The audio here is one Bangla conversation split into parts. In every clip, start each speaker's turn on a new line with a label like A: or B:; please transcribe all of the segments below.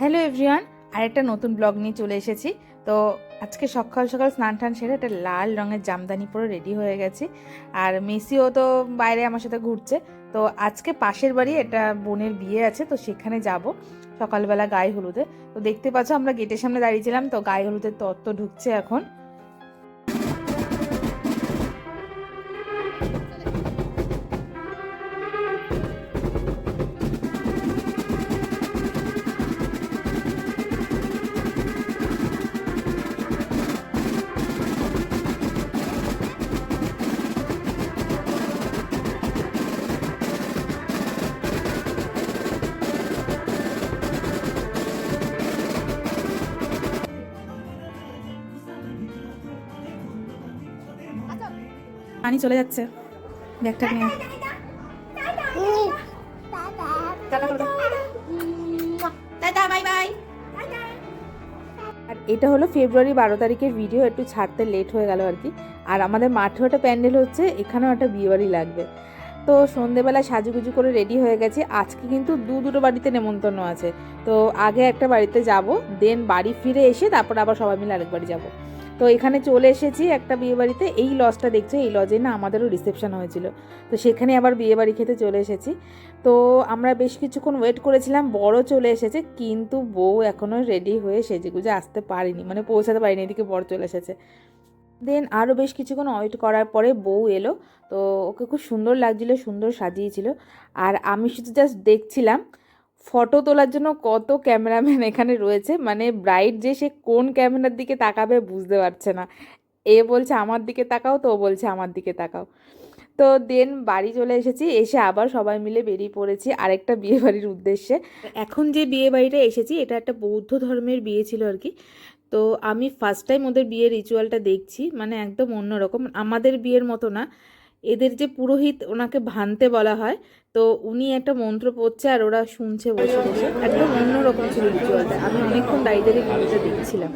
A: হ্যালো এভরিওয়ান আরেকটা নতুন ব্লগ নিয়ে চলে এসেছি। তো আজকে সকাল সকাল স্নান টান সেরে একটা লাল রঙের জামদানি পরে রেডি হয়ে গেছি। আর মেসিও তো বাইরে আমার সাথে ঘুরছে। তো আজকে পাশের বাড়ি একটা বোনের বিয়ে আছে, তো সেখানে যাব। সকালবেলা গায়ে হলুদে। তো দেখতে পাচ্ছ আমরা গেটের সামনে দাঁড়িয়েছিলাম তো গায়ে হলুদের তত্ত্ব ঢুকছে এখন। পানি চলে যাচ্ছে। ব্যাগটা নিয়ে আর এটা হলো ফেব্রুয়ারি বারো তারিখের ভিডিও একটু ছাড়তে লেট হয়ে গেল আর কি। আর আমাদের মাঠেও একটা প্যান্ডেল হচ্ছে, এখানেও একটা বিয়েবাড়ি লাগবে। তো সন্ধেবেলা সাজুগুজু করে রেডি হয়ে গেছে। আজকে কিন্তু দু দুটো বাড়িতে নেমন্তন্ন আছে। তো আগে একটা বাড়িতে যাব দেন বাড়ি ফিরে এসে তারপর আবার সবাই মিলে আরেক বাড়ি যাব। তো এখানে চলে এসেছি একটা বিয়েবাড়িতে। এই লজটা দেখছ, এই লজে না আমাদেরও রিসেপশন হয়েছিল। তো সেখানে আবার বিয়েবাড়ি খেতে চলে এসেছি। তো আমরা বেশ কিছুক্ষণ ওয়েট করেছিলাম, বড় চলে এসেছে, কিন্তু বউ এখনও রেডি হয়ে সেজেগুজে আসতে পারিনি মানে পৌঁছাতে পারিনি, এদিকে বর চলে এসেছে। দেন আরও বেশ কিছুক্ষণ ওয়েট করার পরে বউ এলো, তো ওকে খুব সুন্দর লাগছিল, সুন্দর সাজিয়েছিল। আর আমি শুধু জাস্ট দেখছিলাম ফটো তোলার জন্য কত ক্যামেরাম্যান এখানে রয়েছে? মানে ব্রাইড যে সে কোন ক্যামেরার দিকে তাকাবে বুঝতে পারছে না। এ বলছে, আমার দিকে তাকাও তো, ও বলছে, আমার দিকে তাকাও। তো দেন বাড়ি চলে এসেছি। এসে আবার সবাই মিলে বেরিয়ে পড়েছি আরেকটা বিয়ে বাড়ির উদ্দেশ্যে। এখন যে বিয়ে বাড়িটা এসেছি, এটা একটা বৌদ্ধ ধর্মের বিয়ে ছিল আর কি। তো আমি ফার্স্ট টাইম ওদের বিয়ের রিচুয়ালটা দেখছি। মানে একদম অন্যরকম। আমাদের বিয়ের মতো না। এদের যে পুরোহিত ওনাকে ভানতে বলা হয়, তো উনি একটা মন্ত্র পড়ছে আর ওরা শুনছে বসে বসে। একদম অন্যরকম ছিল রিচুয়ালটা আমি অনেকক্ষণ দাঁড়িয়ে ভিডিওটা দেখছিলাম।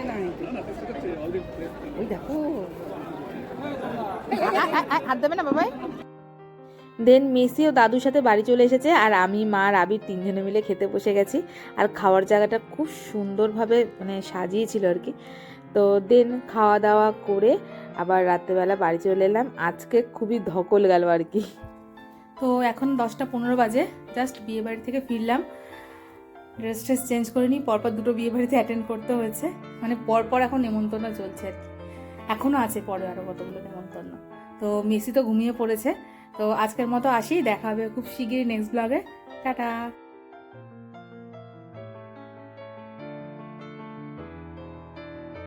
B: দাঁড়ায় ওই দেখো।
A: হাত দেবে না বাবাই? দেন মেসি ও দাদুর সাথে বাড়ি চলে এসেছে আর আমি মা আর আবির তিনজনে মিলে খেতে বসে গেছি আর খাওয়ার জায়গাটা খুব সুন্দরভাবে মানে সাজিয়েছিল আর কি। তো দেন খাওয়া দাওয়া করে আবার রাত্রেবেলা বাড়ি চলে এলাম। আজকে খুবই ধকল গেল আর কি। তো এখন দশটা পনেরো বাজে জাস্ট বিয়ে বাড়ি থেকে ফিরলাম। ড্রেস ট্রেস চেঞ্জ করে নিই পরপর দুটো বিয়ে বাড়িতে অ্যাটেন্ড করতে হয়েছে। মানে পরপর এখন নেমন্তন্ন চলছে আর কি। এখনও আছে পরে আরও কতগুলো নেমন্তন্ন। তো মেসি তো ঘুমিয়ে পড়েছে। তো আজকের মতো আসি, দেখা হবে খুব শিগগিরই নেক্সট ব্লগে টাটা।